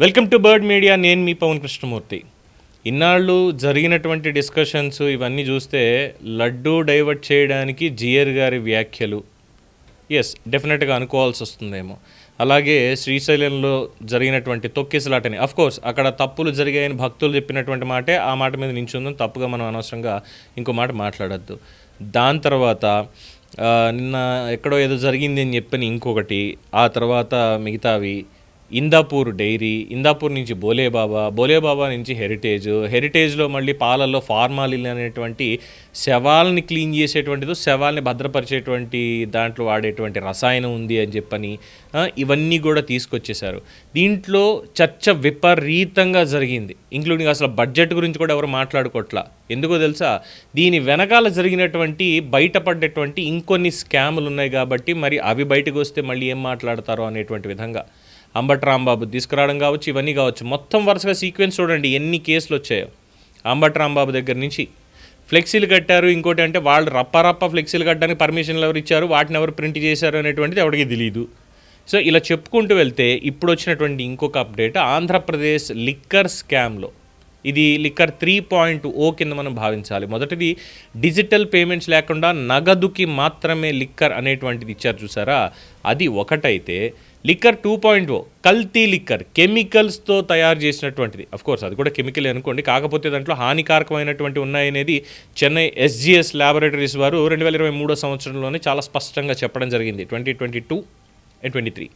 Welcome to bird media నేను మీ పవన్ కృష్ణమూర్తి. ఇన్నాళ్ళు జరిగినటువంటి డిస్కషన్స్ ఇవన్నీ చూస్తే లడ్డూ డైవర్ట్ చేయడానికి జియర్ గారి వ్యాఖ్యలు. ఎస్ డెఫినెట్గా అనుకోవాల్సి వస్తుందేమో. అలాగే శ్రీశైలంలో జరిగినటువంటి తొక్కిసలాటని. కోర్స్ అక్కడ తప్పులు జరిగాయని భక్తులు చెప్పినటువంటి మాటే ఆ మాట మీద నించుందని తప్పుగా మనం అనవసరంగా ఇంకో మాట మాట్లాడద్దు. దాని తర్వాత నిన్న ఎక్కడో ఏదో జరిగింది అని చెప్పని ఇంకొకటి ఆ తర్వాత మిగతావి ఇందాపూర్ డైరీ ఇందాపూర్ నుంచి బోలేబాబా బోలేబాబా నుంచి హెరిటేజ్ హెరిటేజ్లో మళ్ళీ పాలల్లో ఫార్మాలిన్ అనేటువంటి శవాల్ని క్లీన్ చేసేటువంటిదో శవాల్ని భద్రపరిచేటువంటి దాంట్లో వాడేటువంటి రసాయనం ఉంది అని చెప్పని ఇవన్నీ కూడా తీసుకొచ్చేశారు. దీంట్లో చర్చ విపరీతంగా జరిగింది. ఇంక్లూడింగ్ అసలు బడ్జెట్ గురించి కూడా ఎవరు మాట్లాడుకోవట్లా ఎందుకో తెలుసా? దీని వెనకాల జరిగినటువంటి బయటపడ్డటువంటి ఇంకొన్ని స్కాములు ఉన్నాయి కాబట్టి మరి అవి బయటకు వస్తే మళ్ళీ ఏం మాట్లాడతారో అనేటువంటి విధంగా. అంబట్ రాంబాబు తీసుకురావడం కావచ్చు ఇవన్నీ కావచ్చు. మొత్తం వరుసగా సీక్వెన్స్ చూడండి ఎన్ని కేసులు వచ్చాయో. అంబట్ రాంబాబు దగ్గర నుంచి ఫ్లెక్సీలు కట్టారు. ఇంకోటి అంటే వాళ్ళు రప్ప రప్ప ఫ్లెక్సీలు కట్టడానికి పర్మిషన్లు ఎవరు ఇచ్చారు వాటిని ఎవరు ప్రింట్ చేశారు అనేటువంటిది ఎవరికి తెలియదు సో ఇలా చెప్పుకుంటూ వెళ్తే ఇప్పుడు వచ్చినటువంటి ఇంకొక అప్డేట్ ఆంధ్రప్రదేశ్ లిక్కర్ స్కామ్లో. ఇది లిక్కర్ త్రీ పాయింట్ ఓ కింద మనం భావించాలి. మొదటిది డిజిటల్ పేమెంట్స్ లేకుండా నగదుకి మాత్రమే లిక్కర్ అనేటువంటిది ఇచ్చారు చూసారా? అది ఒకటైతే లిక్కర్ టూ పాయింట్ ఓ కల్తీ లిక్కర్ కెమికల్స్తో తయారు చేసినటువంటిది. కోర్స్ అది కూడా కెమికల్ అనుకోండి. కాకపోతే దాంట్లో హానికారకమైనటువంటి ఉన్నాయనేది చెన్నై ఎస్జిఎస్ ల్యాబొరేటరీస్ వారు రెండు వేల ఇరవై మూడో సంవత్సరంలోనే చాలా స్పష్టంగా చెప్పడం జరిగింది. Twenty twenty two and twenty three.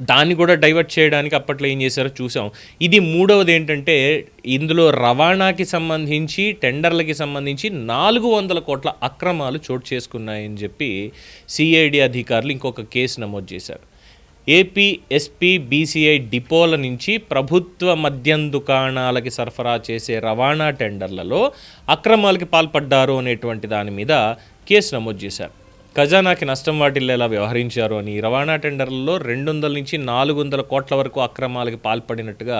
దాన్ని కూడా డైవర్ట్ చేయడానికి అప్పట్లో ఏం చేశారో చూసాం. ఇది మూడవది ఏంటంటే ఇందులో రవాణాకి సంబంధించి టెండర్లకి సంబంధించి నాలుగు వందల కోట్ల అక్రమాలు చోటు చేసుకున్నాయని చెప్పి సిఐడి అధికారులు ఇంకొక కేసు నమోదు చేశారు. ఏపీ ఎస్పీ బీసీఐ డిపోల నుంచి ప్రభుత్వ మద్యం దుకాణాలకి సరఫరా చేసే రవాణా టెండర్లలో అక్రమాలకి పాల్పడ్డారు అనేటువంటి దాని మీద కేసు నమోదు చేశారు. ఖజానాకి నష్టం వాటిల్లేలా వ్యవహరించారు అని రవాణా టెండర్లలో రెండు వందల నుంచి నాలుగు వందల కోట్ల వరకు అక్రమాలకు పాల్పడినట్టుగా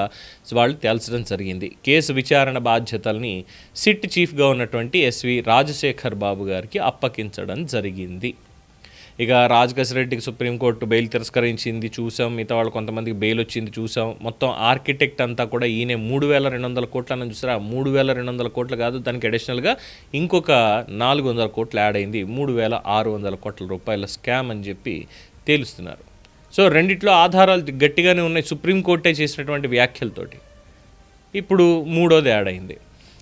వాళ్ళు తేల్చడం జరిగింది. కేసు విచారణ బాధ్యతల్ని సిట్ చీఫ్గా ఉన్నటువంటి ఎస్వి రాజశేఖర్ బాబు గారికి అప్పగించడం జరిగింది. ఇక రాజకేశ్ రెడ్డికి సుప్రీంకోర్టు బెయిల్ తిరస్కరించింది చూసాం. మిగతా వాళ్ళు కొంతమందికి బెయిల్ వచ్చింది చూసాం. మొత్తం ఆర్కిటెక్ట్ అంతా కూడా ఈయన మూడు వేల రెండు వందల కోట్లను చూసారా? మూడు వేల రెండు వందల కోట్లు కాదు దానికి అడిషనల్గా ఇంకొక నాలుగు వందల కోట్లు యాడ్ అయింది. మూడు వేల ఆరు వందల కోట్ల రూపాయల స్కామ్ అని చెప్పి తేలుస్తున్నారు. సో రెండిట్లో ఆధారాలు గట్టిగానే ఉన్నాయి. సుప్రీంకోర్టే చేసినటువంటి వ్యాఖ్యలతోటి. ఇప్పుడు మూడోది యాడ్ అయింది.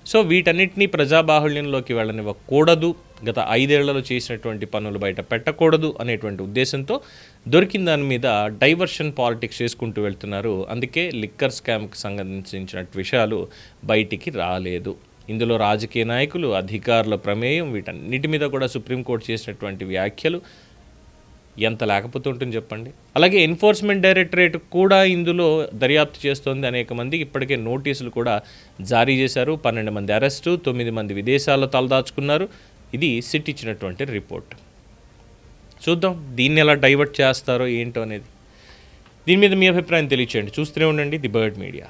సో వీటన్నిటినీ ప్రజాబాహుళ్యంలోకి వెళ్ళనివ్వకూడదు. గత ఐదేళ్ళలో చేసినటువంటి పనులు బయట పెట్టకూడదు అనేటువంటి ఉద్దేశంతో దొరికిన దాని మీద డైవర్షన్ పాలిటిక్స్ చేసుకుంటూ వెళ్తున్నారు. అందుకే లిక్కర్ స్కామ్కి సంబంధించిన విషయాలు బయటికి రాలేదు. ఇందులో రాజకీయ నాయకులు అధికారుల ప్రమేయం వీటన్నిటి మీద కూడా సుప్రీంకోర్టు చేసినటువంటి వ్యాఖ్యలు ఎంత లేకపోతే ఉంటుంది చెప్పండి. అలాగే ఎన్ఫోర్స్మెంట్ డైరెక్టరేట్ కూడా ఇందులో దర్యాప్తు చేస్తోంది అనేక మంది. ఇప్పటికే నోటీసులు కూడా జారీ చేశారు. పన్నెండు మంది అరెస్టు తొమ్మిది మంది విదేశాల్లో తలదాచుకున్నారు. ఇది సిట్ ఇచ్చినటువంటి రిపోర్ట్. చూద్దాం దీన్ని ఎలా డైవర్ట్ చేస్తారో ఏంటో అనేది. దీని మీద మీ అభిప్రాయం తెలియచేయండి. చూస్తూనే ఉండండి ది బర్డ్ మీడియా.